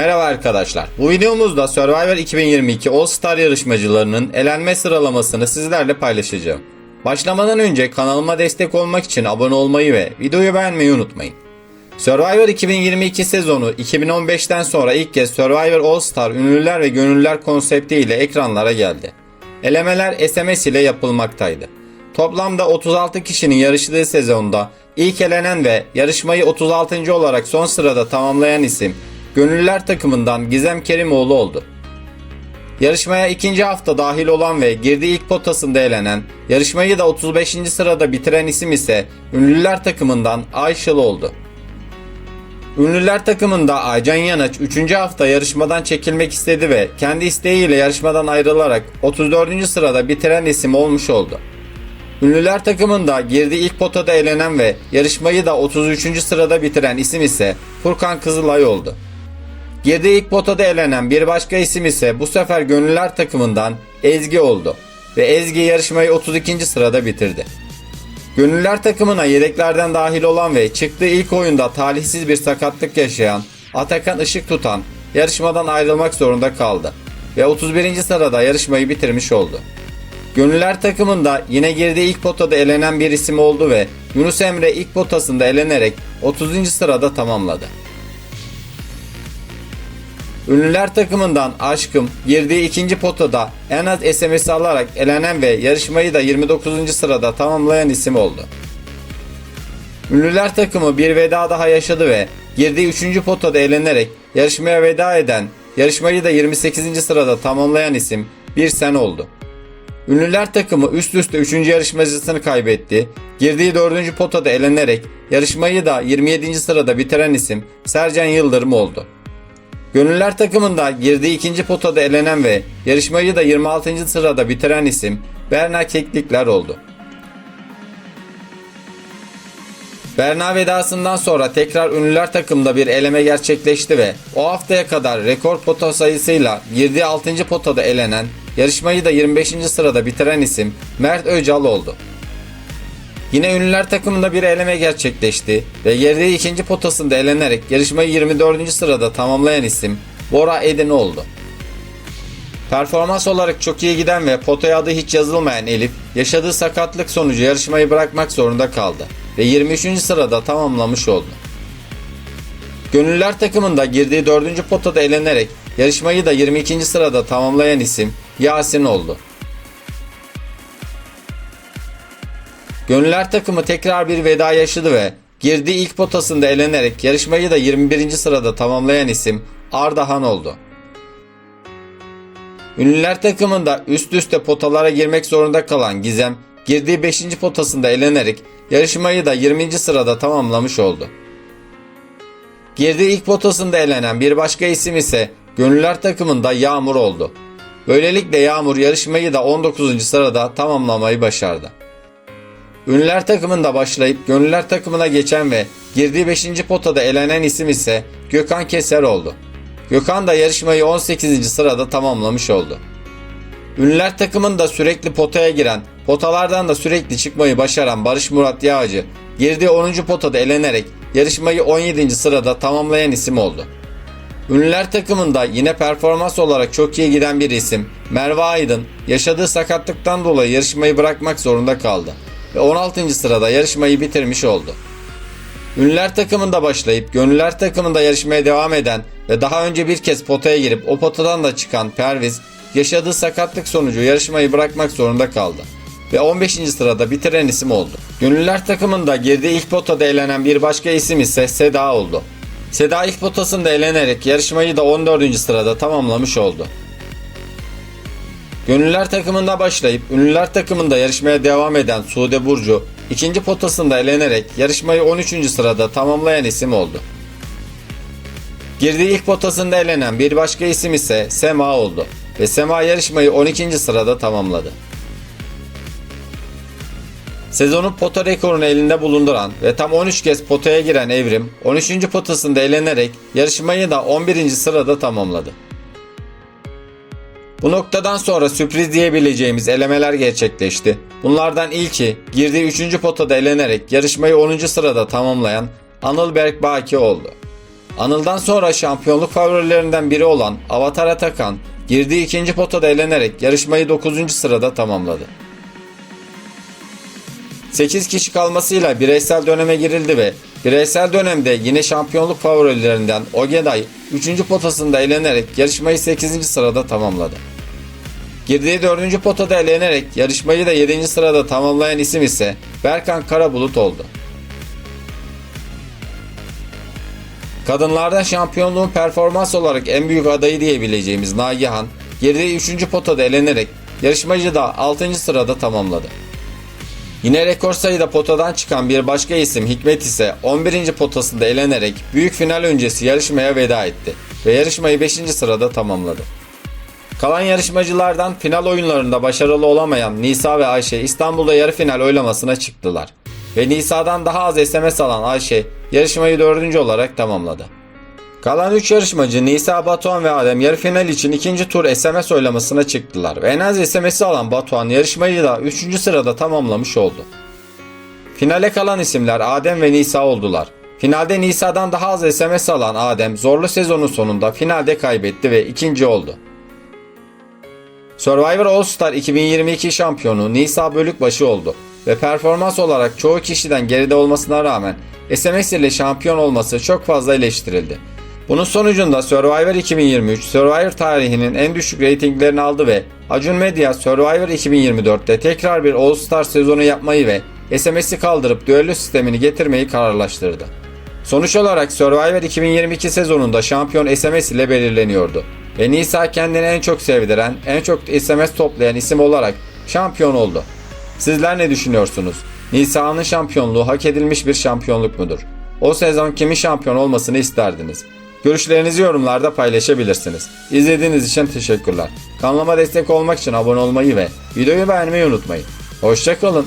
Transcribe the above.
Merhaba arkadaşlar. Bu videomuzda Survivor 2022 All Star yarışmacılarının elenme sıralamasını sizlerle paylaşacağım. Başlamadan önce kanalıma destek olmak için abone olmayı ve videoyu beğenmeyi unutmayın. Survivor 2022 sezonu 2015'ten sonra ilk kez Survivor All Star ünlüler ve gönüllüler konsepti ile ekranlara geldi. Elemeler SMS ile yapılmaktaydı. Toplamda 36 kişinin yarıştığı sezonda ilk elenen ve yarışmayı 36. olarak son sırada tamamlayan isim Gönüllüler takımından Gizem Kerimoğlu oldu. Yarışmaya ikinci hafta dahil olan ve girdiği ilk potasında elenen, yarışmayı da 35. sırada bitiren isim ise Ünlüler takımından Ayşıl oldu. Ünlüler takımında Aycan Yanaç 3. hafta yarışmadan çekilmek istedi ve kendi isteğiyle yarışmadan ayrılarak 34. sırada bitiren isim olmuş oldu. Ünlüler takımında girdiği ilk potada elenen ve yarışmayı da 33. sırada bitiren isim ise Furkan Kızılay oldu. Girdiği ilk potada elenen bir başka isim ise bu sefer Gönüller takımından Ezgi oldu ve Ezgi yarışmayı 32. sırada bitirdi. Gönüller takımına yedeklerden dahil olan ve çıktığı ilk oyunda talihsiz bir sakatlık yaşayan Atakan Işık tutan yarışmadan ayrılmak zorunda kaldı ve 31. sırada yarışmayı bitirmiş oldu. Gönüller takımında yine girdiği ilk potada elenen bir isim oldu ve Yunus Emre ilk potasında elenerek 30. sırada tamamladı. Ünlüler takımından Aşkım girdiği ikinci potada en az SMS alarak elenen ve yarışmayı da 29. sırada tamamlayan isim oldu. Ünlüler takımı bir veda daha yaşadı ve girdiği 3. potada elenerek yarışmaya veda eden, yarışmayı da 28. sırada tamamlayan isim Bir Sen oldu. Ünlüler takımı üst üste 3. yarışmacısını kaybetti. Girdiği 4. potada elenerek yarışmayı da 27. sırada bitiren isim Sercan Yıldırım oldu. Gönüller takımında girdiği ikinci potada elenen ve yarışmayı da 26. sırada bitiren isim Berna Keklikler oldu. Berna vedasından sonra tekrar ünlüler takımda bir eleme gerçekleşti ve o haftaya kadar rekor pota sayısıyla girdiği 6. potada elenen, yarışmayı da 25. sırada bitiren isim Mert Öcal oldu. Yine ünlüler takımında bir eleme gerçekleşti ve girdiği ikinci potasında elenerek yarışmayı 24. sırada tamamlayan isim Bora Edin oldu. Performans olarak çok iyi giden ve potaya adı hiç yazılmayan Elif, yaşadığı sakatlık sonucu yarışmayı bırakmak zorunda kaldı ve 23. sırada tamamlamış oldu. Gönüller takımında girdiği 4. potada elenerek yarışmayı da 22. sırada tamamlayan isim Yasin oldu. Gönüller takımı tekrar bir veda yaşadı ve girdiği ilk potasında elenerek yarışmayı da 21. sırada tamamlayan isim Ardahan oldu. Ünlüler takımında üst üste potalara girmek zorunda kalan Gizem, girdiği 5. potasında elenerek yarışmayı da 20. sırada tamamlamış oldu. Girdiği ilk potasında elenen bir başka isim ise Gönüller takımında Yağmur oldu. Böylelikle Yağmur yarışmayı da 19. sırada tamamlamayı başardı. Ünlüler takımında başlayıp Gönüller takımına geçen ve girdiği 5. potada elenen isim ise Gökhan Keser oldu. Gökhan da yarışmayı 18. sırada tamamlamış oldu. Ünlüler takımında sürekli potaya giren, potalardan da sürekli çıkmayı başaran Barış Murat Yağcı, girdiği 10. potada elenerek yarışmayı 17. sırada tamamlayan isim oldu. Ünlüler takımında yine performans olarak çok iyi giden bir isim Merve Aydın yaşadığı sakatlıktan dolayı yarışmayı bırakmak zorunda kaldı ve 16. sırada yarışmayı bitirmiş oldu. Ünlüler takımında başlayıp gönüller takımında yarışmaya devam eden ve daha önce bir kez potaya girip o potadan da çıkan Perviz yaşadığı sakatlık sonucu yarışmayı bırakmak zorunda kaldı ve 15. sırada bitiren isim oldu. Gönüller takımında girdiği ilk potada elenen bir başka isim ise Seda oldu. Seda ilk potasında elenerek yarışmayı da 14. sırada tamamlamış oldu. Gönüller takımında başlayıp ünlüler takımında yarışmaya devam eden Sude Burcu ikinci potasında elenerek yarışmayı 13. sırada tamamlayan isim oldu. Girdiği ilk potasında elenen bir başka isim ise Sema oldu ve Sema yarışmayı 12. sırada tamamladı. Sezonun pota rekorunu elinde bulunduran ve tam 13 kez potaya giren Evrim 13. potasında elenerek yarışmayı da 11. sırada tamamladı. Bu noktadan sonra sürpriz diyebileceğimiz elemeler gerçekleşti. Bunlardan ilki girdiği 3. potada elenerek yarışmayı 10. sırada tamamlayan Anıl Berk Baki oldu. Anıl'dan sonra şampiyonluk favorilerinden biri olan Avatar Atakan girdiği ikinci potada eğlenerek yarışmayı 9. sırada tamamladı. 8 kişi kalmasıyla bireysel döneme girildi ve bireysel dönemde yine şampiyonluk favorilerinden Ogeday 3. potasında eğlenerek yarışmayı 8. sırada tamamladı. Girdiği 4. potada eğlenerek yarışmayı da 7. sırada tamamlayan isim ise Berkan Karabulut oldu. Kadınlarda şampiyonluğun performans olarak en büyük adayı diyebileceğimiz Nagihan, girdiği 3. potada eğlenerek yarışmayı da 6. sırada tamamladı. Yine rekor sayıda potadan çıkan bir başka isim Hikmet ise 11. potasında elenerek büyük final öncesi yarışmaya veda etti ve yarışmayı 5. sırada tamamladı. Kalan yarışmacılardan final oyunlarında başarılı olamayan Nisa ve Ayşe İstanbul'da yarı final oylamasına çıktılar. Ve Nisa'dan daha az SMS alan Ayşe yarışmayı dördüncü olarak tamamladı. Kalan 3 yarışmacı Nisa, Batuhan ve Adem yarı final için ikinci tur SMS oylamasına çıktılar ve en az SMS'i alan Batuhan yarışmayı da 3. sırada tamamlamış oldu. Finale kalan isimler Adem ve Nisa oldular. Finalde Nisa'dan daha az SMS alan Adem zorlu sezonun sonunda finalde kaybetti ve ikinci oldu. Survivor All Star 2022 şampiyonu Nisa Bölükbaşı oldu ve performans olarak çoğu kişiden geride olmasına rağmen SMS ile şampiyon olması çok fazla eleştirildi. Bunun sonucunda Survivor 2023 Survivor tarihinin en düşük reytinglerini aldı ve Acun Medya Survivor 2024'te tekrar bir All Star sezonu yapmayı ve SMS'i kaldırıp düello sistemini getirmeyi kararlaştırdı. Sonuç olarak Survivor 2022 sezonunda şampiyon SMS ile belirleniyordu. Ve Nisa kendini en çok sevdiren, en çok SMS toplayan isim olarak şampiyon oldu. Sizler ne düşünüyorsunuz? Nisa'nın şampiyonluğu hak edilmiş bir şampiyonluk mudur? O sezon kimin şampiyon olmasını isterdiniz? Görüşlerinizi yorumlarda paylaşabilirsiniz. İzlediğiniz için teşekkürler. Kanalıma destek olmak için abone olmayı ve videoyu beğenmeyi unutmayın. Hoşçakalın.